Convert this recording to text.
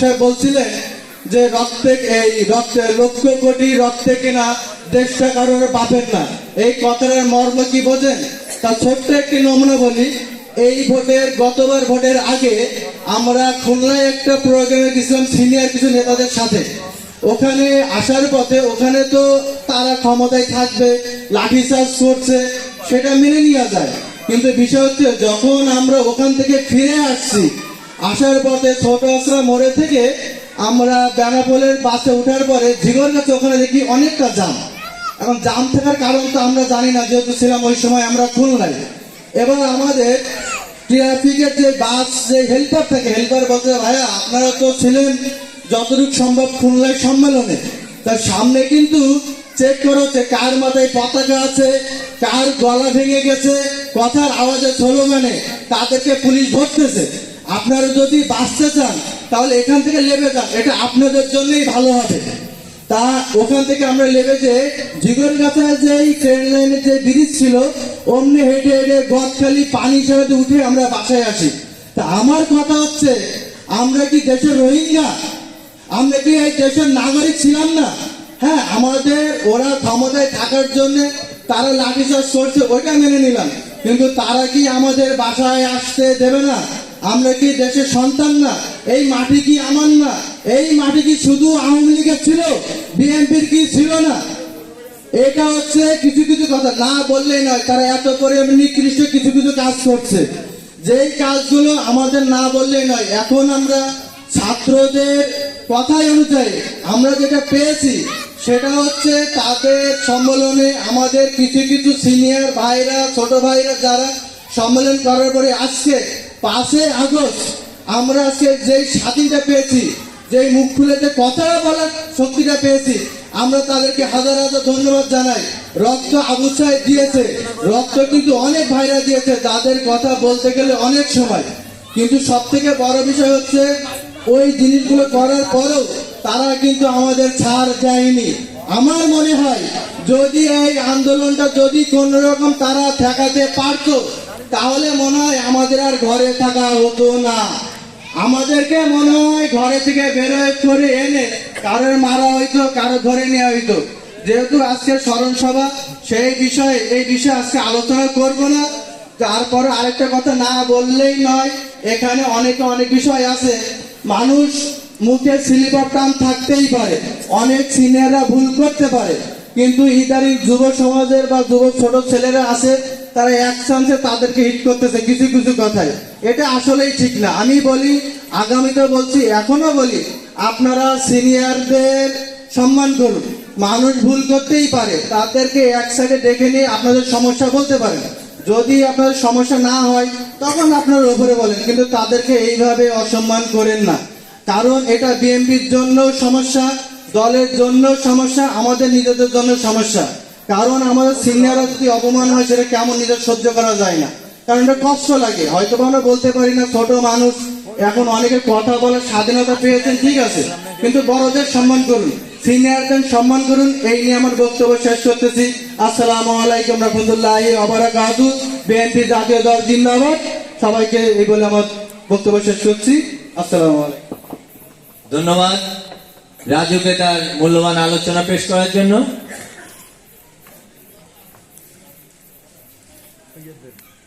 সাহেব বলছিলেন যে রক্তে এই রক্তে লক্ষ কোটি রক্তে কেনা দেশটা কারোর বাপের না। এই কথাটার মর্ম কি বোঝেন? তা ছোট্ট একটি নমুনা বলি। এই ভোটের, গতবার ভোটের আগে আমরা খুলনায় একটা প্রোগ্রামে গেছিলাম সিনিয়র কিছু নেতাদের সাথে। ওখানে আসার পথে ওখানে তো তারা ক্ষমতায় থাকবে লাঠিচার্জ করছে, সেটা মেনে নেওয়া যায়। কিন্তু বিষয় হচ্ছে যখন আমরা ওখান থেকে ফিরে আসছি আসার পথে ছোট আসরা মোড়ে থেকে আমরা বেনাপোলের বাসে ওঠার পরে ঝিগর কাছে ওখানে দেখি অনেকটা জাম। এখন জাম থাকার কারণ তো আমরা জানি না, যেহেতু ছিলাম ওই সময় আমরা খুলনায় এবার আমাদের ট্রাফিকের যে বাস, যে হেল্পার থাকে হেল্পার বলতে ভাইয়া, আপনারা তো ছিলেন যতটুকু সম্ভব খুলনায় সম্মেলনে। তার সামনে কিন্তু চেক করা হচ্ছে কার মাথায় পতাকা আছে, কার গলা ভেঙে গেছে, কথার আওয়াজে স্লোগানে তাদেরকে পুলিশ ধরতেছে। আপনারা যদি বাঁচতে চান, তাহলে এখান থেকে লেবে যান। এটা আপনাদের জন্যই ভালো হবে। তা ওখান থেকে আমরা লেবে যে জিগরগাছা যে ট্রেন লাইনের যে ব্রিজ ছিল, অমনি হেঁটে হেঁটে গদখালি পানি সারাতে উঠে আমরা বাসায় আসি। তা আমার কথা হচ্ছে, আমরা কি দেশের রোহিঙ্গা? আমরা কি এই দেশের নাগরিক ছিলাম না? হ্যাঁ আমাদের ওরা ক্ষমতায় থাকার জন্য তারা লাঠিচার্জ করছে, ওইটা মেনে নিলাম। কিন্তু তারা কি আমাদের বাসায় আসতে দেবে না? আমরা কি দেশের সন্তান না? এই মাটি কি আমার না? এই মাটি কি শুধু আওয়ামী লীগের ছিল? বিএনপির কি ছিল না? এটা হচ্ছে কিছু কিছু কথা। না বললেই নয়, তারা এত করে নিকৃষ্ট কিছু কিছু কাজ করছে। যেই কাজগুলো আমাদের না বললেই নয়, এখন আমরা ছাত্রদের কথাই অনুযায়ী আমরা যেটা পেয়েছি, সেটা হচ্ছে তাদের সম্মেলনে আমাদের কিছু কিছু সিনিয়র ভাইরা, ছোট ভাইরা যারা সম্মেলন করার পরে আজকে পাঁচে আগস্ট আমরা সে যেই স্বাধীনতা পেয়েছি, যেই মুখ খুলে যে কথা বলার শক্তিটা পেয়েছি, আমরা তাদেরকে হাজার হাজার ধন্যবাদ জানাই। রক্ত আবু সাহেব দিয়েছে। রক্ত কিন্তু অনেক ভাইরা দিয়েছে, তাদের কথা বলতে গেলে অনেক সময়। কিন্তু সব থেকে বড় বিষয় হচ্ছে, ওই জিনিসগুলো করার পরেও তারা কিন্তু আমাদের ছাড় দেয়নি। আমার মনে হয়, যদি এই আন্দোলনটা যদি কোন রকম তারা ঠেকাতে পারতো তাহলে মনে হয় আমাদের আর ঘরে থাকা হতো না। আমাদেরকে মনে হয় ঘরে থেকে বেরোয় করে এনে কারোর মারা হইতো কারও ধরে নেওয়া হইতো। যেহেতু আজকে স্মরণ সভা, সেই বিষয়ে, এই বিষয়ে আজকে আলোচনা করব না। তারপরে আরেকটা কথা না বললেই নয়, এখানে অনেকে অনেক বিষয় আছে। মানুষ মুখে স্লিপার টান থাকতেই পারে, অনেক সিনিয়ররা ভুল করতে পারে। কিন্তু ইদারিং যুব সমাজের বা যুব ছোট ছেলেরা আছে তারা এক চান্সে তাদেরকে হিট করতেছে কিছু কিছু কথায়। এটা আসলেই ঠিক না। আমি বলি, আগামীতে বলছি, এখনও বলি, আপনারা সিনিয়রদের সম্মান করুন। মানুষ ভুল করতেই পারে। তাদেরকে এক সাইডে ডেকে নিয়ে আপনাদের সমস্যা বলতে পারেন। যদি আপনাদের সমস্যা না হয়, তখন আপনার ওপরে বলেন, কিন্তু তাদেরকে এইভাবে অসম্মান করেন না। কারণ এটা বিএনপির জন্য সমস্যা, দলের জন্য সমস্যা, আমাদের নিজেদের জন্য সমস্যা। কারণ আমাদের সিনিয়ররা যদি অপমান হয়, সেটা কেমন নিজের সহ্য করা যায় না। কারণ এটা কষ্ট লাগে। হয়তো আমরা বলতে পারি না, ছোট মানুষ, এখন অনেকে কথা বলার স্বাধীনতা পেয়েছেন, ঠিক আছে। কিন্তু বড়দের সম্মান করুন। সিনিয়রদের সম্মান করুন, এই নিয়ে আমার বক্তব্য শেষ করতেছি। আসসালামু আলাইকুম রহমতুল্লাহ আবরাকাতু বিএনপি জাতীয় দল জিন্দাবাদ। সবাইকে এই বলে আমার বক্তব্য শেষ করছি। আসসালামু আলাইকুম। ধন্যবাদ রাজুকে তার মূল্যবান আলোচনা পেশ করার জন্য। yedin.